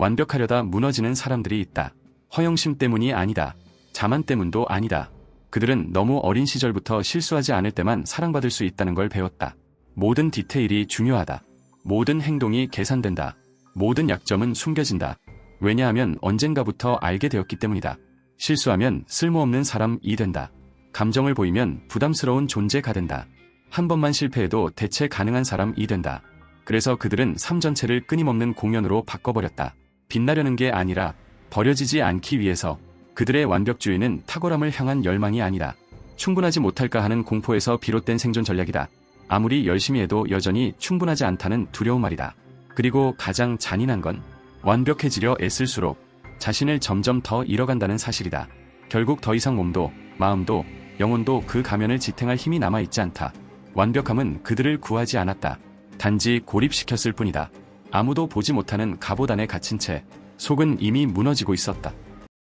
완벽하려다 무너지는 사람들이 있다. 허영심 때문이 아니다. 자만 때문도 아니다. 그들은 너무 어린 시절부터 실수하지 않을 때만 사랑받을 수 있다는 걸 배웠다. 모든 디테일이 중요하다. 모든 행동이 계산된다. 모든 약점은 숨겨진다. 왜냐하면 언젠가부터 알게 되었기 때문이다. 실수하면 쓸모없는 사람이 된다. 감정을 보이면 부담스러운 존재가 된다. 한 번만 실패해도 대체 가능한 사람이 된다. 그래서 그들은 삶 전체를 끊임없는 공연으로 바꿔버렸다. 빛나려는 게 아니라 버려지지 않기 위해서 그들의 완벽주의는 탁월함을 향한 열망이 아니라 충분하지 못할까 하는 공포에서 비롯된 생존 전략이다. 아무리 열심히 해도 여전히 충분하지 않다는 두려움 말이다. 그리고 가장 잔인한 건 완벽해지려 애쓸수록 자신을 점점 더 잃어간다는 사실이다. 결국 더 이상 몸도 마음도 영혼도 그 가면을 지탱할 힘이 남아있지 않다. 완벽함은 그들을 구하지 않았다. 단지 고립시켰을 뿐이다. 아무도 보지 못하는 갑옷 안에 갇힌 채 속은 이미 무너지고 있었다.